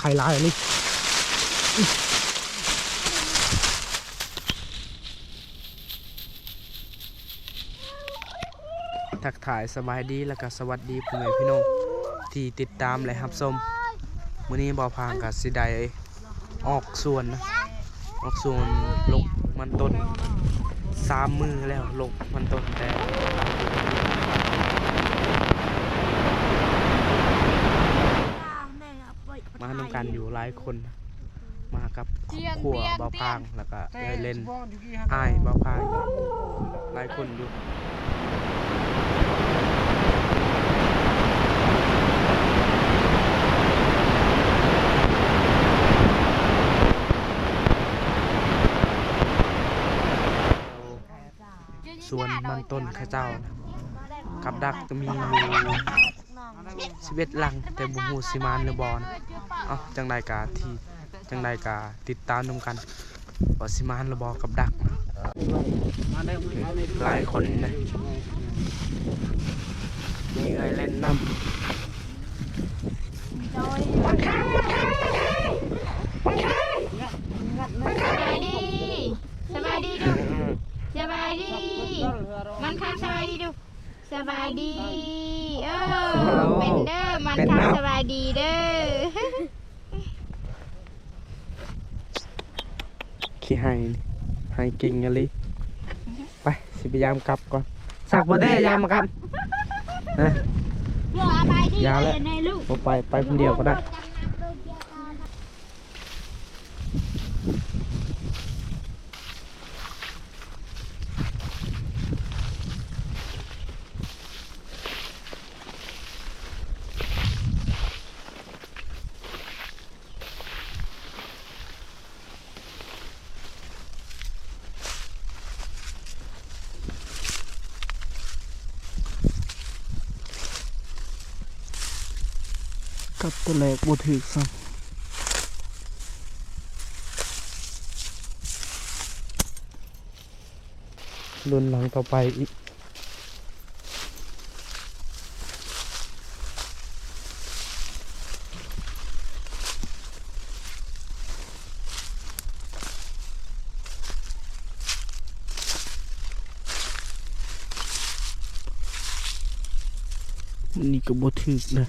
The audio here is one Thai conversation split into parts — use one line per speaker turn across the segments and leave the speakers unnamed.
ไข่ลายอันนี้ทักถ่ายสบายดีแล้วก็สวัสดีพ่อแม่พี่น้องที่ติดตามและรับชมมื้อนี้บ่าวพางกับสิได้ออกส่วนนะออกส่วนลกมันต้นสามมือแล้วลกมันต้นแต่ มาทำ กันอยู่หลายคนนะมากับครอบครัวเบาพางแล้วก็ได้เล่นอ้ายเบาพางหลายคนอยู่สวนมันต้นข้าเจ้านะกับดักก็มีอยู่ สิบเอ็ดลังแต่บุหูสิมานหรือบอลเอาจังไดกาที่จังไดกาติดตามนำกันว่าสิมานระบอกับดักนะหลายคนนะมีเอ้ยเล่นน้
สบายดีสบายดีดูำสบายดี มันคันสบายดีดูสบายดี นเด้อมันคันสบายดีเด้อ
ขี้ให้นี่ให้เก่งอะลิไปสิพยายามกลับก่อนสักบ่ได้ยามมากันนะ
เรื่องสบายดี
ยาวแล้ว
ในลูก
บ่ไปไปคนเดียวก็ได้ กลับตัวแรกบ่ถึกซ้ำรุ่นหลังต่อไปอีกนี่ก็บ่ถึกนะ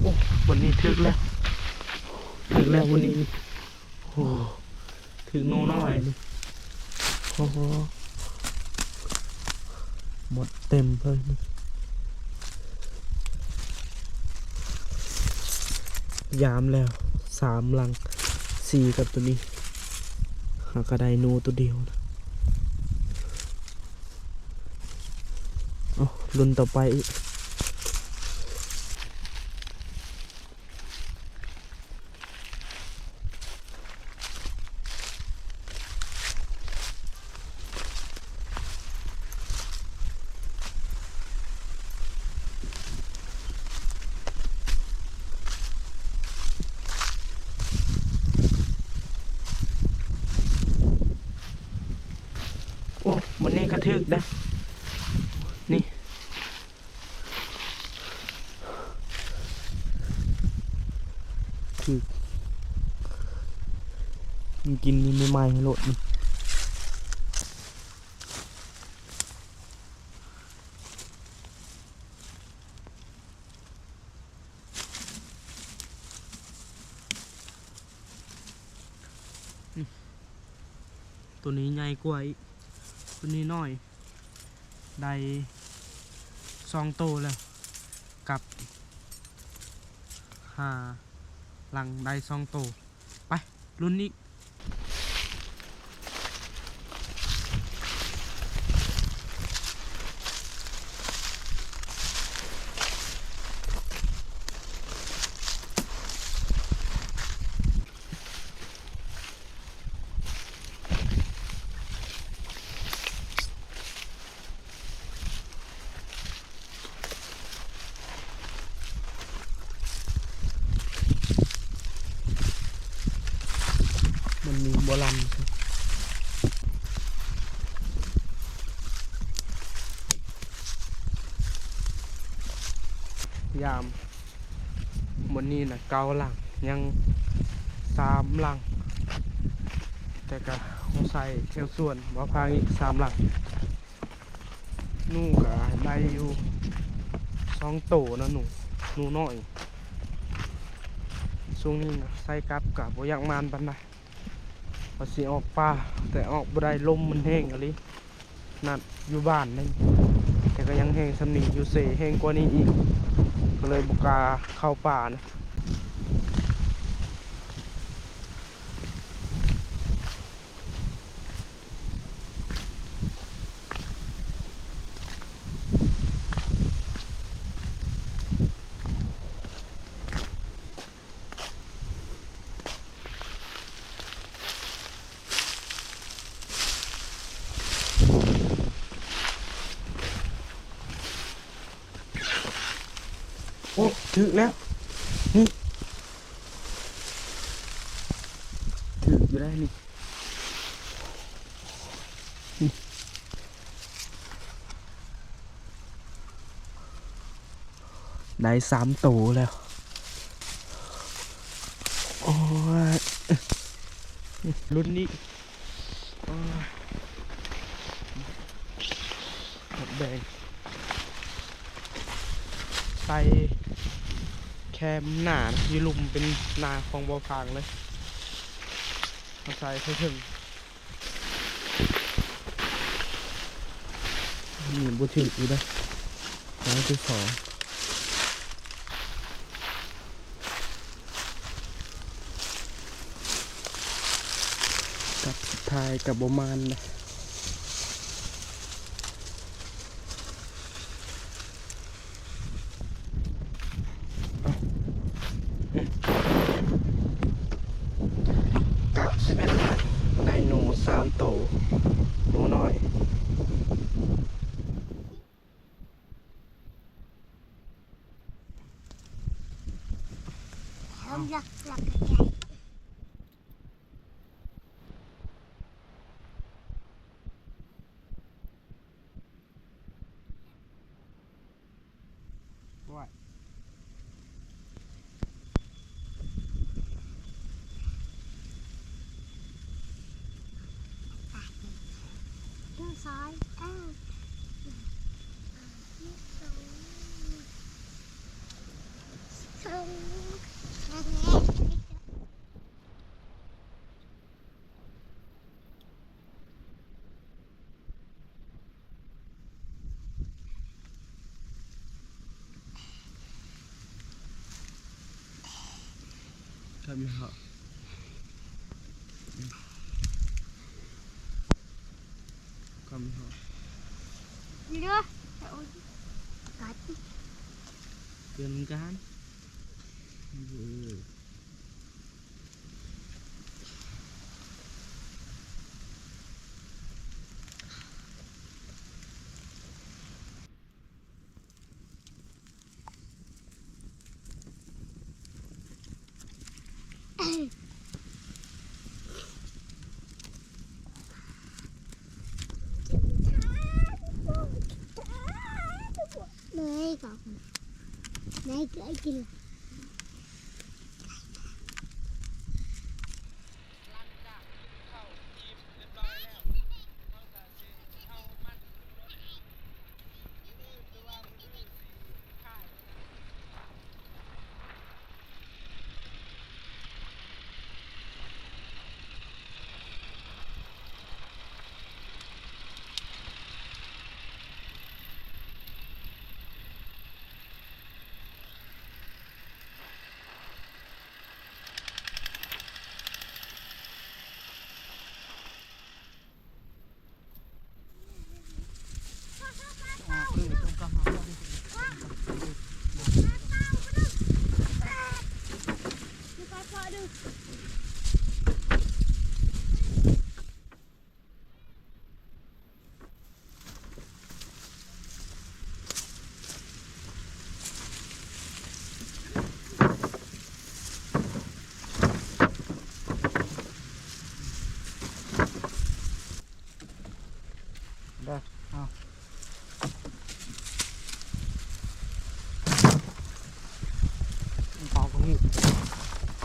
โอ้วันนี้ถึกแล้ว ถึกแล้ววันนี้ โอ้ถึงโน่น้อยนี่โอ้โหหมดเต็มเลยนี่ ยามแล้วสามลังสี่กับตัวนี้หากระไดโนูตัวเดียวนะเอารุ่นต่อไปอีก โอ้วันนี้กระทึกนะ นี่ คือมันกินนี่ไม่ไหม้ให้โลดนี่ตัวนี้ใหญ่กว่าอีกตัวนี้น้อย ได้สองโตแล้ว กับหา หลังได้สองโต ไปรุ่นนี้ลำ ยามวันนี้นะเก้าหลังยังสามหลัง แต่ก็เขาใส่เที่ยวส่วนว่าพางอีกสามหลัง นู่ก็ได้อยู่สองโตนะหนูหนูน้อยช่วงนี้นะใส่กับกับบ่อยากมานปันใดพอสิออกป่าแต่ออกบ่ได้ลมมันแห้งอะไรนัดอยู่บ้านนี่แต่ก็ยังแห้งสำนีอยู่เสแห้งกว่านี้อีก ก็เลยบุกาเข้าป่านะ โอ้ ถึกแล้ว นี่ถึกอยู่ได้นี่ได้สามตัวแล้วโอ้รุ่นนี้โอ้ยหมดแดง ใส่ แคมหนานะยีลุมเป็นนาของบอฟางเลยมาใส่เพื่อถึงนี่บุถึกอยู่นะร้อยที่สองกับสุดท้ายกับบมานนะ กับสิบเอ็ดได้หนูสามโตวหนูน้อย
เริ่มหลักหลักกระจาย
ว่า
เลี้ยวซ้ายอ้าวสองนั่นแหละ
ทำยังไงคำเหรอ
เรือโอ้ยกัด
เตือนกันเออ
เนยก่อ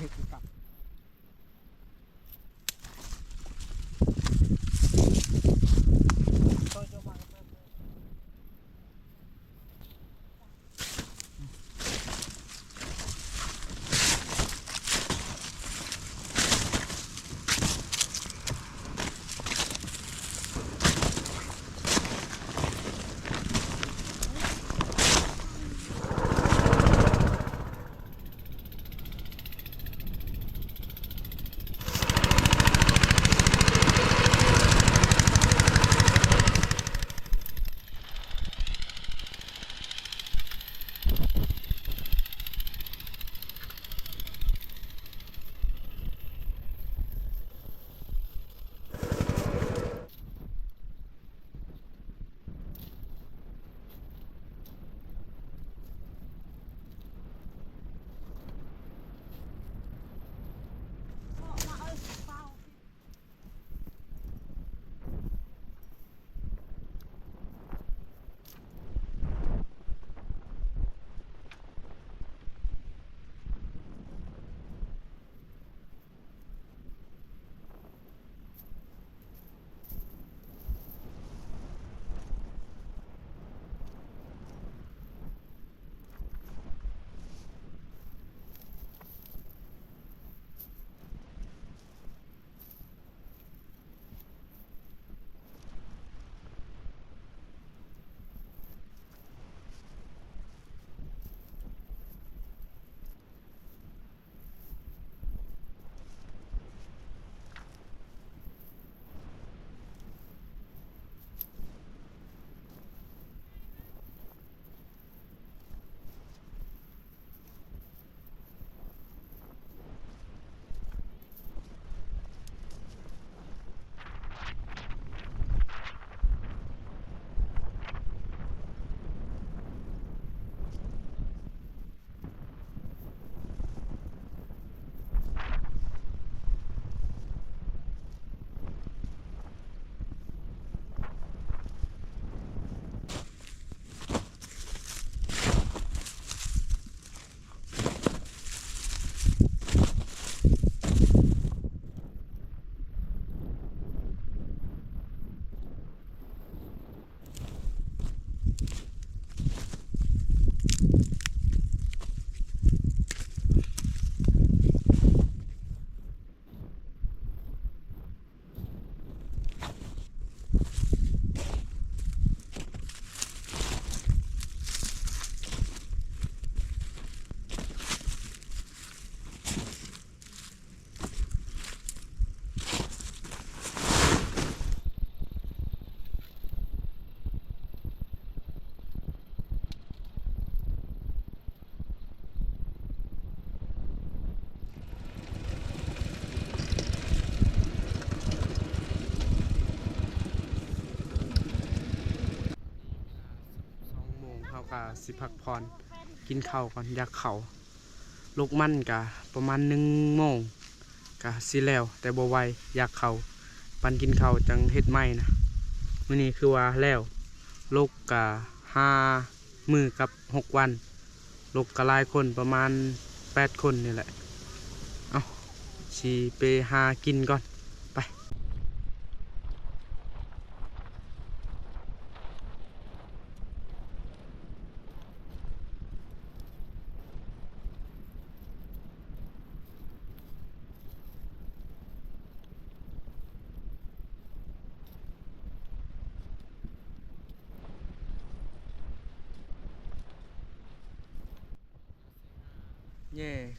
Gracias. สิพักผ่อนกินข้าวก่อนอยากเข้าลูกมันก็ประมาณ1โมงก็สิแล้ว แต่บ่ไวอยากเข้าปันกินข้าวจังเฮ็ดใหม่นะมื้อนี้คือว่าแล้วลูกก็ห้ามือกับหกวันลูกก็หลายคนประมาณแปดคนนี่แหละ เอาสิไปหากินก่อน ไป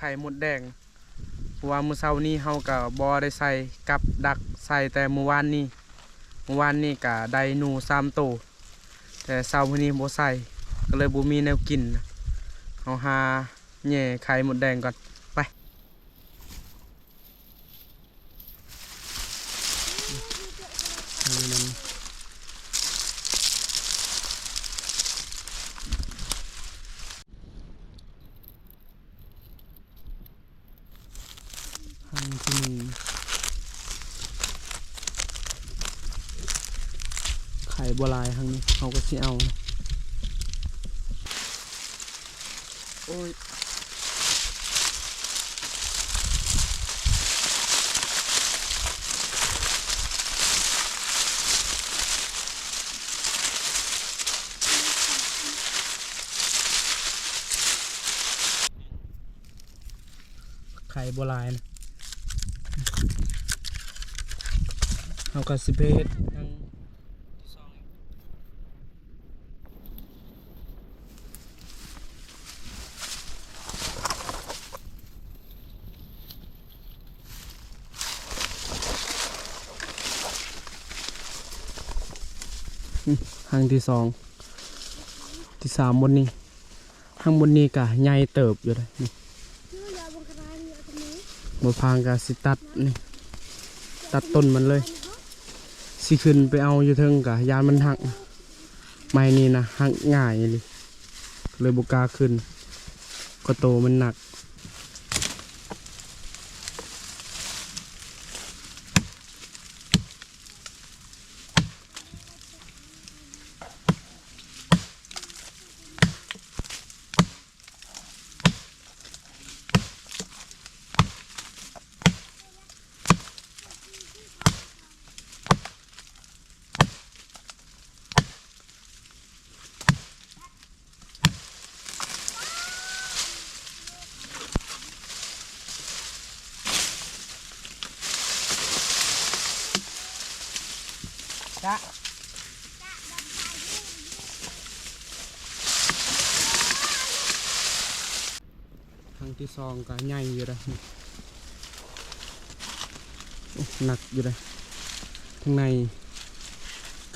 แย่ไข่มดแดงเพราะว่ามื้อเช้านี้เฮาก็บ่ได้ใส่กับดักใส่แต่มื้อวานนี้มื้อวานนี้ก็ได้หนู3ตัวแต่เช้ามื้อนี้บ่ใส่ก็เลยบ่มีแนวกินเฮาหาแย่ไข่มดแดงก่อนไปทางนั้นทางที่หนึ่งไข่บัวลายทางนี้ เขาก็สิเอา โอ้ยไข่บัวลายนะเอากับสิเพชทางที่สองอีกอืมทางที่สองที่สามบนนี้ทางบนนี้กะใหญ่เติบอยู่เลยนี่บพางกาสิตัดนี่ตัดต้นมันเลย สิขึ้นไปเอาอยู่เทิงกะยานมันหักไม้นี่นะหักง่ายเลยเลยบุกาขึ้น ก็โตมันหนัก ทางที่สองก็ใหญ่อยู่เลยหนักอยู่เลยข้างใน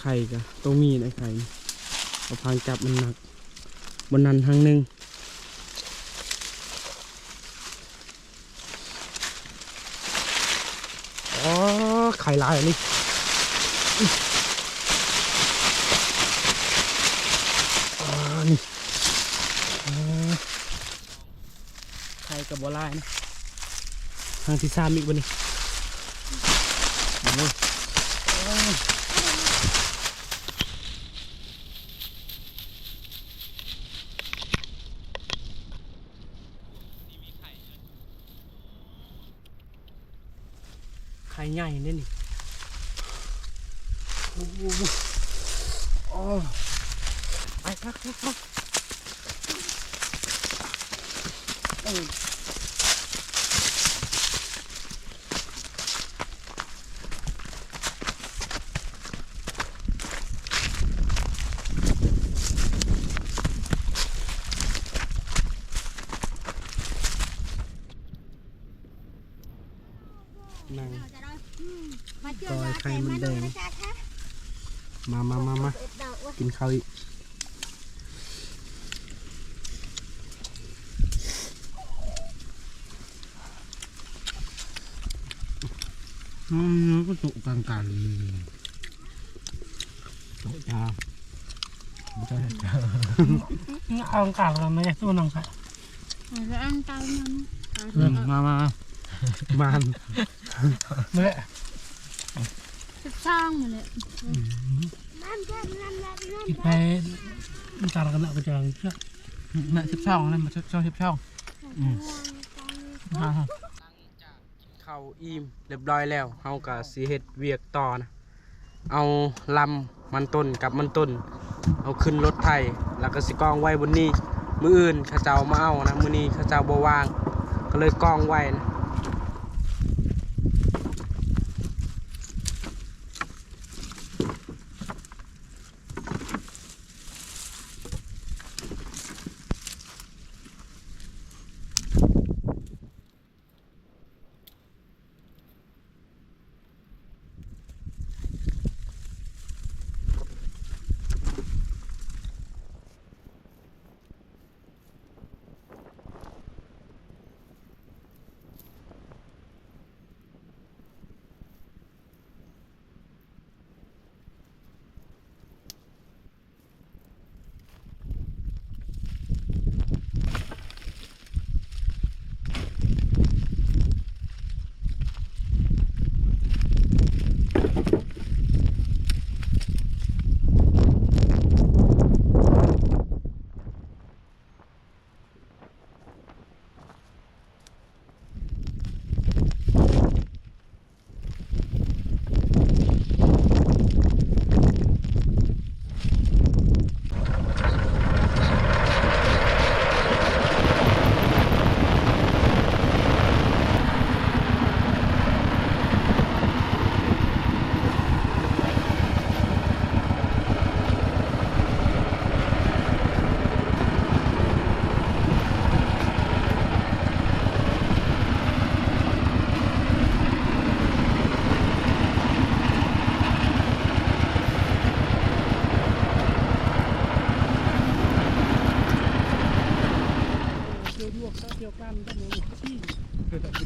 ไข่กะต้องมีในไข่เอาพางจับมันหนักบนนั้นทางหนึ่งอ๋อไข่ลายอันนี้อุ๊ยอ่านี่อ่า ไข่ กับบอลายนะทางที่สามอีกวันนี้มาเลยโอ้ยไข่ใหญ่เนี่ยนี่โอ้โหโอ้ไปพักพักพักเออ นั่ง
ซอยไข่มันแดง
มามามามากินข้าวอีกอืมก็สุกกลางกันสุกจ้า
เอากากเราไม่ได้สู้น้องค่ะ
แล้วอันเตาน้
มามา
มัน
เมื่อำ
สิบช่องมาเลย
กินไปตากันหนักไปจังน่ะสิบช่องนั่นมาช่องสิบช่องอืมมา
เข้าอิ่มเรียบร้อยแล้วเฮาก็สิเฮ็ดเวียกต่อนะเอาลำมันต้นกับมันต้น เอาขึ้นรถไถแล้วก็สิกองไว้บนนี้ มื้ออื่นเขาเจ้ามาเอานะมื้อนี้เขาเจ้าบ่ว่าง ก็เลยกองไว้นะ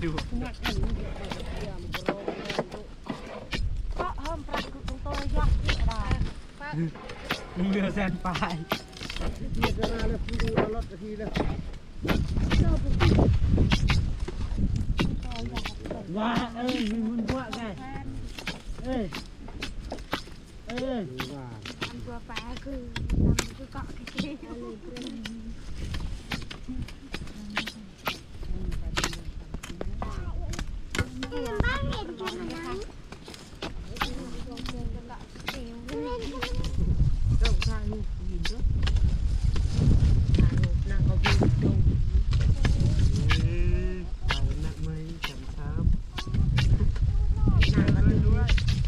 ดู
นักอันนี้
ก็เพิ่มปลาคือตรงตัวยักษ์ที่ได้
เรือแซนปลาย
เรียกกันมาแล้วคุณดูรถทีแล้วาเอ้ยมีมุนพวกไงเอ้ยเอ้ย
อันตัวปลาคือทำคือเกาะที่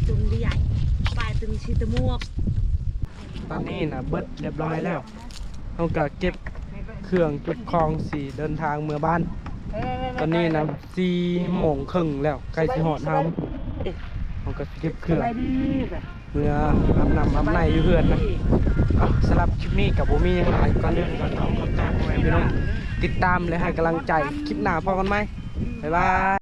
จุ่มใหญ่ปลายตึงชีตะมวก
ตอนนี้นะ เบิดเรียบร้อยแล้วเฮาก็เก็บเครื่องเก็บของสีเดินทางเมื่อบ้าน ตอนนี้นะสี่โมงครึ่งแล้วใกล้สิฮอดเฮาเฮาก็เก็บเครื่องเมื่ออาบน้ำอาบในอยู่เพื่อนนะเอาสำหรับคลิปนี้กับผมมีหยังหลายก่อนเรื่องก่อนขอบคุณพี่น้องติดตามและให้กำลังใจคลิปหน้าพอกันไหมบ๊ายบาย